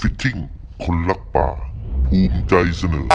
ฟิตติ้งคนรักป่า ภูมิใจเสนอ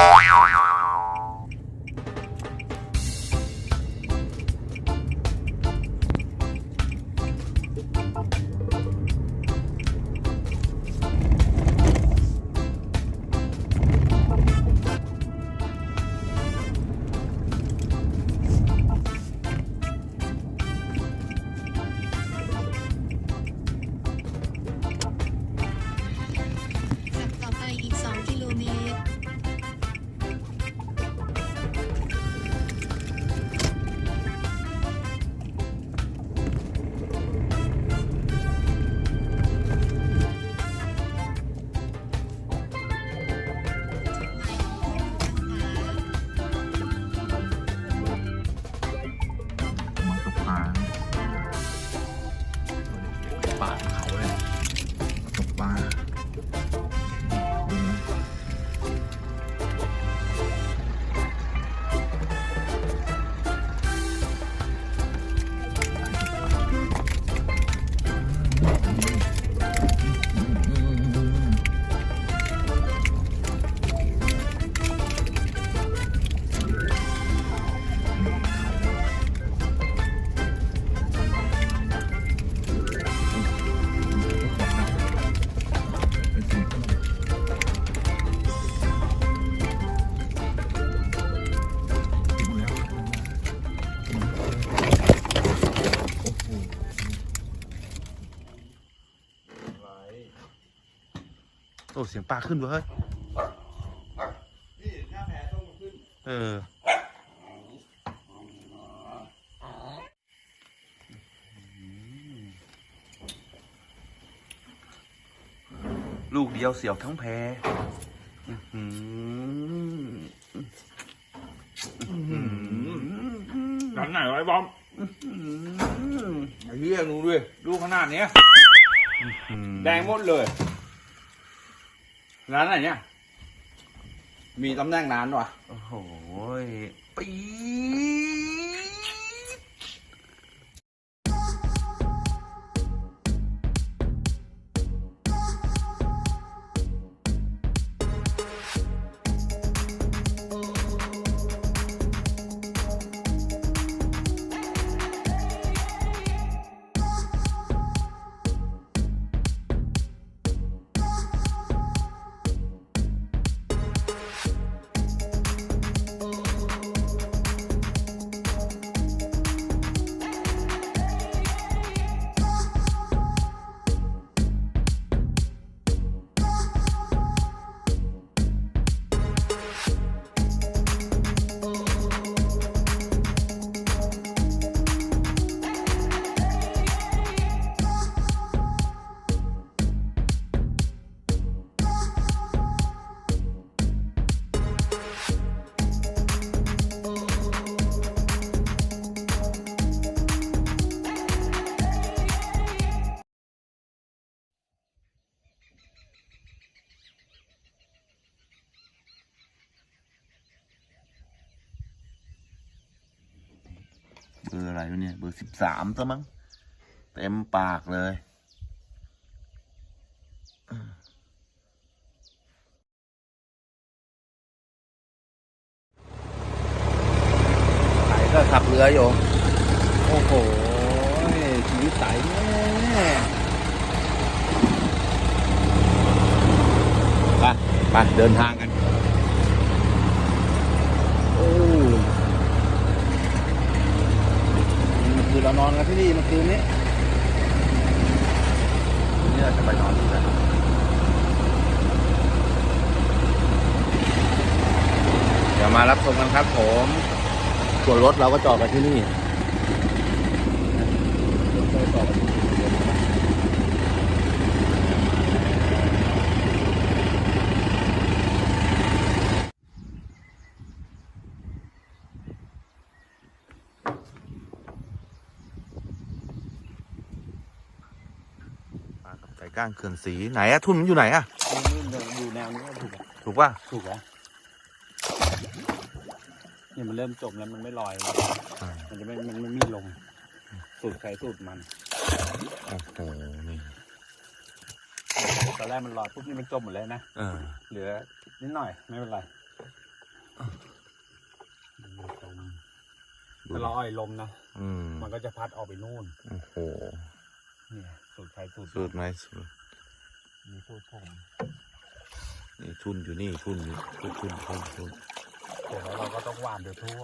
เสียงปลาขึ้นเว้ยเออลูกเดียวเสียวทั้งแพอื้อหือร้านไหนวะไอ้บอมไอ้เหี้ยดูดิลูกขนาดเนี้ยแดงหมดเลย ร้านไหนเนี่ย มีตำแหน่งร้านวะโอ้โหปี๊ อะไรวะเนี่ย เบอร์สิบสามซะมั้ง เต็มปากเลยไยก็ขับเรืออยู่ โอ้โหชีวิตใสแน่ไป ไป เดินทางกัน โอ้คือ่นี่เมื่อคืนนี้นี่เราจะไปนอนที่ไหนเดี๋ยวมารับชมกันครับผมส่วนรถเราก็จอดกันที่นี่จอดกันที่นี่มา กับไก่ก้างเขื่อนสีไหนอะทุ่นมันอยู่ไหนอะอยู่แนวนี้ก็ถูกถูกป่ะถูกแล้วเนี่ยมันเริ่มจมแล้วมันไม่ลอยแล้วอ่ามันจะไม่มันไม่มีลงสูตรใครสูตรมันโอ้โหนี่ตอนแรกมันลอยปุ๊บนี่มันจมหมดเลยนะเออเหลือนิดหน่อยไม่เป็นไรถ้าเราอ้อยลมนะอืมมันก็จะพัดออกไปนู่นโอ้โห เนี่ยสูตรใครสูตรสูตรไหมสูตรมีสูตรผมนี่ทุนอยู่นี่ทุนอยู่ทุนทุนทุนทุนเสร็จแล้วเราก็ต้องหว่านโดยทั่ว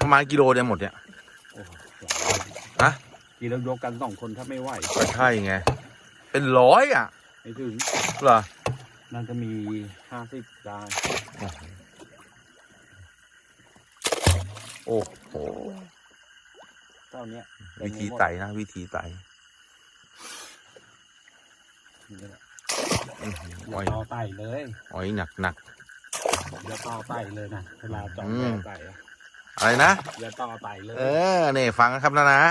ประมาณกิโลเดียวหมดเนี่ยโอ้โหฮะกี่เรายกกันสองคนถ้าไม่ไหวก็ใช่ไง เป็นร้อยอะไม่ถึงเหรอน่าจะมีห้าสิบได้โอ้โห เท่าเนี้ยวิธีไต่นะ วิธีไต่นี่แหละอื้อหือออ้อยย่าต่อไต่เลยอ้อยหนักหนักอย่าต่อไต่เลยนะเวลาจองอืมไต่อะอะไรนะอย่าต่อไต่เลย เออเนี่ยฟังนะครับนะนะ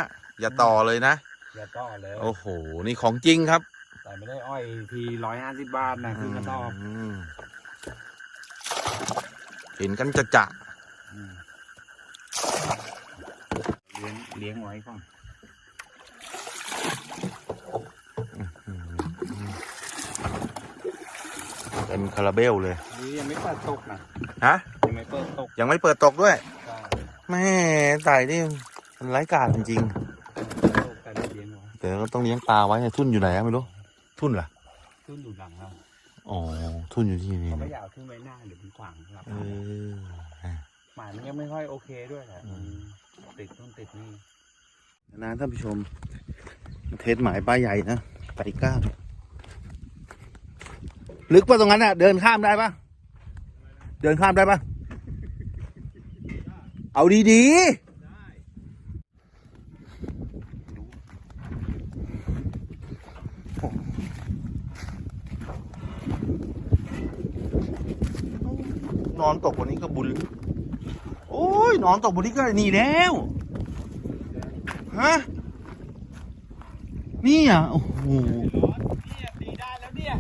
อย่าต่อเลยนะอย่าต่อเลยโอ้โหนี่ของจริงครับ แต่ไม่ได้อ้อยทีร้อยห้าสิบบาทนะคือกระต่อบมเห็นกันจะจะอืม เลี้ยงเลี้ยงไว้ก่อนเป็นคาราเบลเลยนี่ยังไม่เปิดตกนะฮะยังไม่เปิดตกยังไม่เปิดตกด้วยใช่แม่ไต่นี่มันไร้กาดจริงตกแต่เลี้ยงไว้ๆแต่ก็ต้องเลี้ยงปลาไว้เนี่ยทุ่นอยู่ไหนอะไม่รู้ทุ่นเหรอขึ้นอยู่หลังเราอ๋อทุ่นอยู่ที่นี่เขาไม่นะอยากเอาขึ้นไว้หน้าเดี๋ยวมันขวางครับเออหมายมันยังไม่ค่อยโอเคด้วยแหละมัน ติดต้นติดนี่นะท่านผู้ชม เทสหมายปลาใหญ่นะไต่ก้าลึกป่ะตรงนั้นอะเดินข้ามได้ปะเดินข้ามได้ปะเอาดีๆนอนตกวันนี้ก็บุญ โอ้ยนอนตกวันนี้ก็นี่แล้วฮะนี่อะโอ้โหเนี่ยตีได้แล้วเนี่ย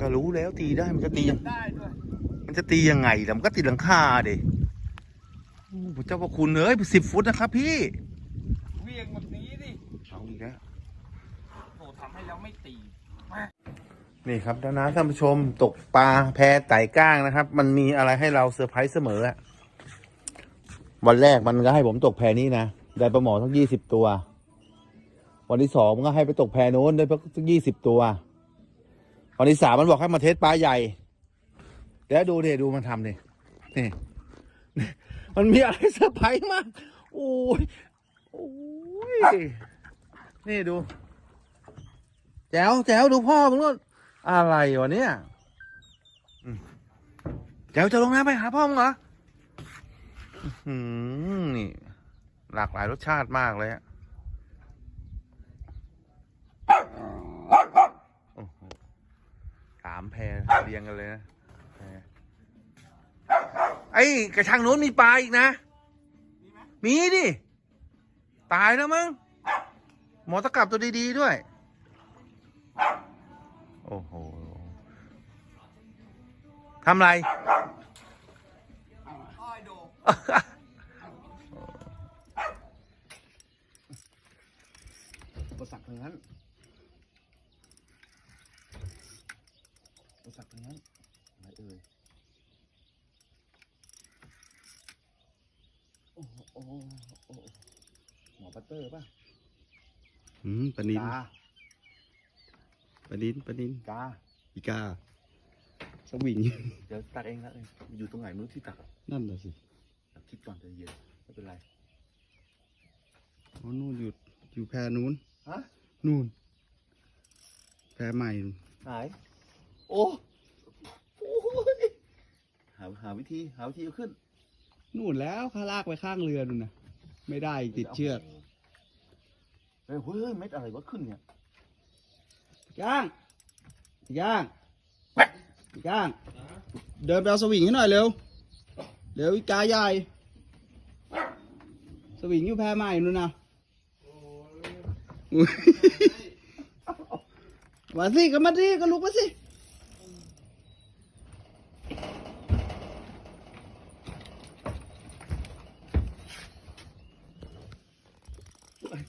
ก็รู้แล้วตีได้มันจะตียังได้ด้วยมันจะตียังไงล่ะมันก็ติดหลังคาเด็โอ้พระเจ้าพระคุณเอ้ยสิบฟุตนะครับพี่เวียงแบบนี้ดิเอาอีกแล้วโหทำให้แล้วไม่ตีนี่ครับท่านนะท่านผู้ชมตกปลาแพไต่ก้างนะครับ มันมีอะไรให้เราเซอร์ไพรส์เสมออะ วันแรกมันก็ให้ผมตกแพนี้นะได้ปลาหมอทั้งยี่สิบตัว วันที่สองมันก็ให้ไปตกแพโน้นได้ทั้งยี่สิบตัว วันที่สามมันบอกให้มาเทสปลาใหญ่ แล้วดูเดดูมันทำดินี่มันมีอะไรเซอร์ไพรส์มากโอ้ยโอ้ยนี่ดู แจ๋วแจ๋วดูพ่อมึงนู่นอะไรวะเนี่ยอืมแจ๋วจะลงน้ำไปหาพ่อมึงเหรอ นี่ หลากหลายรสชาติมากเลยอะสามแพรเรียงกันเลยนะไอ้กระชังนู้นมีปลาอีกนะ มีดิ ตายแล้วมั้ง หมอตะกลับตัวดีๆด้วย โอ้โหทำไร อยโดอุปสรรคทั้งนั้นอุปสรรคทั้งนั้นอะไรเอ่ยโอ้โหโอ้โหโอ้โหหมอปัตเตอร์ป่ะอืมปลานินกาปลานินปลานินกาอีกาสวิง เดี๋ยวตักเองตักเองอยู่ตรงไหนไม่รู้ที่ตักอะ นั่นแหละสิ คิดก่อนใจเย็นไม่เป็นไรอ๋อนู่นอยู่อยู่แพนู้นฮะนู่น แพใหม่นู่นหาย โอ้โอ้ยหาหาวิธีหาวิธีเอาขึ้นนู่นแล้วข้าลากไปข้างเรือนู่นนะไม่ได้ติดเชือกเฮ้ยเฮ้ยเม็ดอะไรวะขึ้นเนี่ยย่างย่างย่าง เดินไปเอาสวิงให้หน่อยเร็ว เร็วอีกาใหญ่ส วิงอยู่แพใหม่นู่นนะอุ๊ยมาสิก็มาสิก็ลุกมาสิ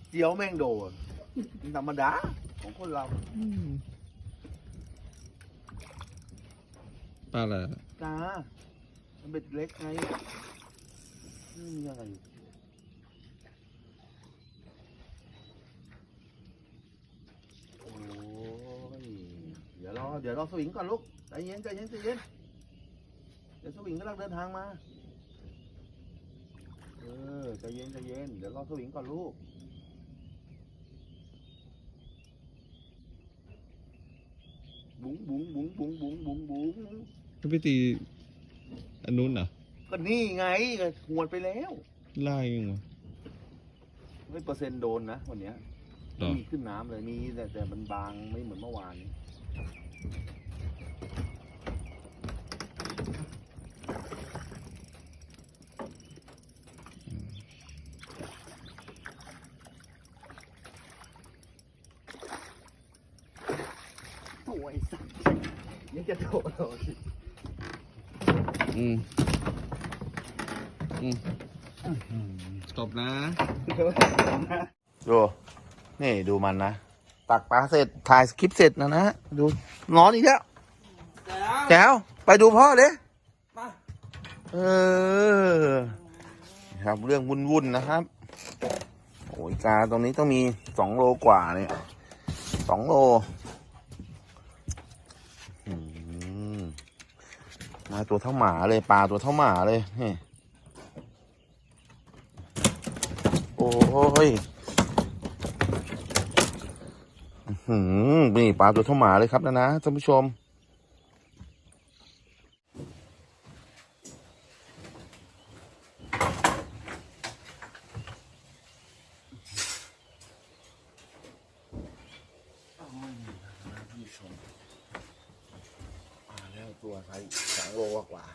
เจียวแม่งโดนธรรมดาของคนเราปลาอะไรจ้ามันเป็นเล็กไงนี่มีอะไรอยู่โอ้ย เดี๋ยวรอเดี๋ยวรอสวิงก่อนลูกใจเย็นใจเย็นใจเย็นเดี๋ยวสวิงกำลังเดินทางมา เออใจเย็นใจเย็น เดี๋ยวรอสวิงก่อนลูก บุ้งบุ้งบุ้งบุ้งบุ้งบุ้งบุ้งก็ไปตีอันนู้นเหรอก็นี่ไงก็หวดไปแล้วไล่ยังไงไม่เปอร์เซ็นต์โดนนะวันเนี้ยหรอมีขึ้นน้ำเลยมีแต่แต่มันบางไม่เหมือนเมื่อวาน โอ้ยสัตว์ยังจะโดนเหรออืม อืมตบนะดูนี่ดูมันนะ ตักปลาเสร็จ ถ่ายคลิปเสร็จนะนะ ดู นอนอีกแล้วแจ๋วไปดูพ่อเลยเออ ครับเรื่องวุ่นๆนะครับโอ้ยกาตรงนี้ต้องมีสองโลกว่าเนี่ยสองโลอืมมาตัวเท่าหมาเลยปลาตัวเท่าหมาเลยนี่โอ้ย หืมนี่ปลาตัวเท่าหมาเลยครับนะนะท่านผู้ชมแล้วตัวไซส์สองโลกว่า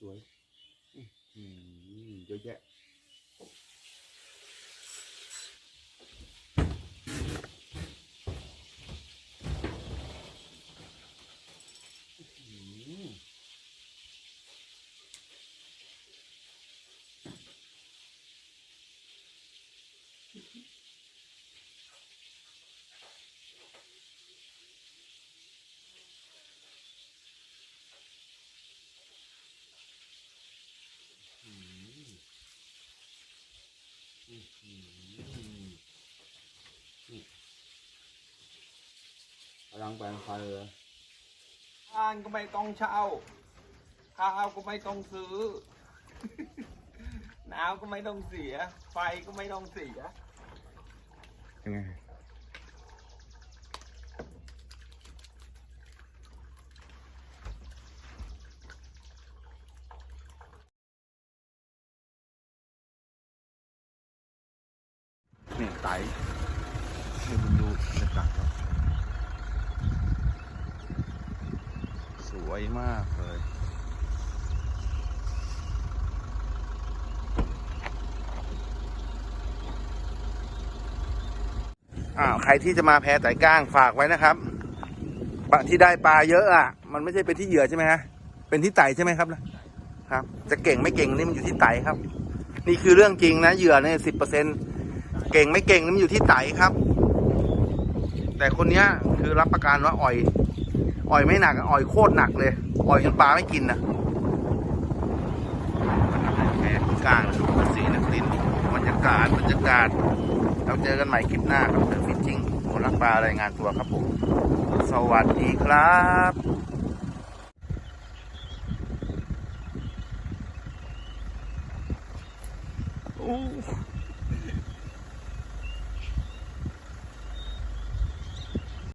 สวยๆเยอะแยะ พลังแปลงไฟเลยบ้านก็ไม่ต้องเช่าข้าวก็ไม่ต้องซื้อ น้ำก็ไม่ต้องเสีย ไฟก็ไม่ต้องเสียยังไงนี่ไตนี่มันดูบรรยากาศครับ สวยมากเลยออ่าใครที่จะมาแพไต่ก้างฝากไว้นะครับปะที่ได้ปลาเยอะอะ มันไม่ใช่เป็นที่เหยื่อใช่ไหมฮะเป็นที่ไต่ใช่ไหมครับนะครับ จะเก่งไม่เก่งนี่มันอยู่ที่ไต่ครับ นี่คือเรื่องจริงนะเหยื่อเนี่ยสิบเปอร์เซ็นเก่งไม่เก่งนี่มันอยู่ที่ไต่ครับ แต่คนเนี้ยคือรับประกันว่าอ่อย อ่อยไม่หนักอ่อยโคตรหนักเลย อ่อยจนปลาไม่กินนะแม่กลางสีนครินบรรยากาศบรรยากาศเราเจอกันใหม่คลิปหน้าครับเดอะฟิชชิ่งคนรักปลารายงานตัวครับผม สวัสดีครับโอ้